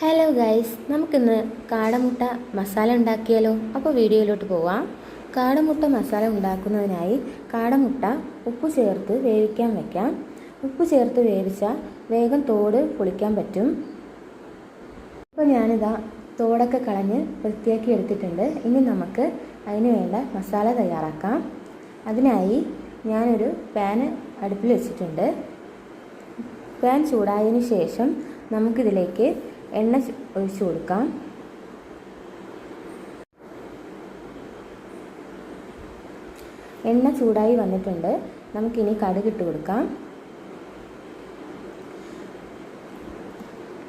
Hello guys നമുക്കിന്ന് കാടമുട്ട മസാല ഉണ്ടാക്കിയാലോ? അപ്പോൾ വീഡിയോയിലോട്ട് പോവാം. കാടമുട്ട മസാല ഉണ്ടാക്കുന്നതിനായി കാടമുട്ട ഉപ്പ് ചേർത്ത് വേവിക്കാൻ വയ്ക്കാം ഉപ്പ് ചേർത്ത് വേവിച്ചാൽ വേഗം തോട് പൊളിക്കാൻ പറ്റും. അപ്പോൾ ഞാനിതാ തോടൊക്കെ കളഞ്ഞ് വൃത്തിയാക്കി എടുത്തിട്ടുണ്ട്. ഇനി നമുക്ക് അതിന് വേണ്ട മസാല തയ്യാറാക്കാം. അതിനായി ഞാനൊരു പാന് അടുപ്പിൽ വെച്ചിട്ടുണ്ട്. പാൻ ചൂടായതിനു ശേഷം നമുക്കിതിലേക്ക് എണ്ണ ഒഴിച്ചു കൊടുക്കാം. എണ്ണ ചൂടായി വന്നിട്ടുണ്ട്. നമുക്കിനി കടുക് ഇട്ട് കൊടുക്കാം.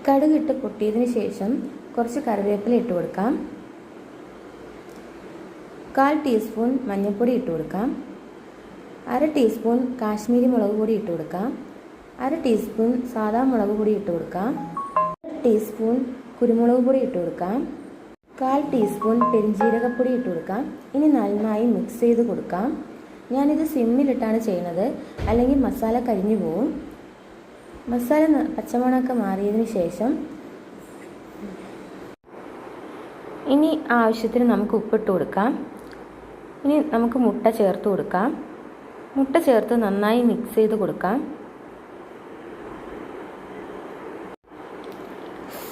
കടുകിട്ട് പൊട്ടിയതിന് ശേഷം കുറച്ച് കറിവേപ്പില ഇട്ട് കൊടുക്കാം. കാൽ ടീസ്പൂൺ മഞ്ഞൾപ്പൊടി ഇട്ട് കൊടുക്കാം. അര ടീസ്പൂൺ കാശ്മീരി മുളക് പൊടി ഇട്ട് കൊടുക്കാം. അര ടീസ്പൂൺ സാധാ മുളക് പൊടി ഇട്ട് കൊടുക്കാം. ടീസ്പൂൺ കുരുമുളക് പൊടി ഇട്ട് കൊടുക്കാം. കാൽ ടീസ്പൂൺ പെരിഞ്ജീരകപ്പൊടി ഇട്ട് കൊടുക്കാം. ഇനി നന്നായി മിക്സ് ചെയ്ത് കൊടുക്കാം. ഞാനിത് സിമ്മിലിട്ടാണ് ചെയ്യുന്നത്. അല്ലെങ്കിൽ മസാല കരിഞ്ഞു പോവും. മസാല പച്ചമുളകൊക്കെ മാറിയതിന് ശേഷം ഇനി ആവശ്യത്തിന് നമുക്ക് ഉപ്പിട്ട് കൊടുക്കാം. ഇനി നമുക്ക് മുട്ട ചേർത്ത് കൊടുക്കാം. മുട്ട ചേർത്ത് നന്നായി മിക്സ് ചെയ്ത് കൊടുക്കാം.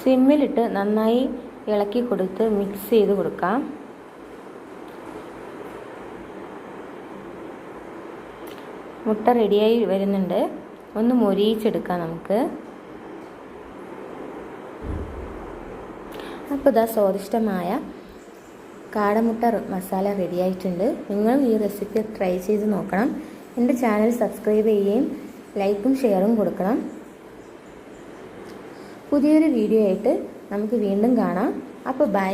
സിമ്മിലിട്ട് നന്നായി ഇളക്കി കൊടുത്ത് മിക്സ് ചെയ്ത് കൊടുക്കാം. മുട്ട റെഡിയായി വരുന്നുണ്ട്. ഒന്ന് മൊരിയിച്ചെടുക്കാം നമുക്ക്. അപ്പോൾ ഇതാ സ്വാദിഷ്ടമായ കാടമുട്ട മസാല റെഡിയായിട്ടുണ്ട് നിങ്ങളും ഈ റെസിപ്പി ട്രൈ ചെയ്ത് നോക്കണം. എന്റെ ചാനൽ സബ്സ്ക്രൈബ് ചെയ്യുകയും ലൈക്കും ഷെയറും കൊടുക്കണം. പുതിയൊരു വീഡിയോ ആയിട്ട് നമുക്ക് വീണ്ടും കാണാം. അപ്പോൾ ബൈ.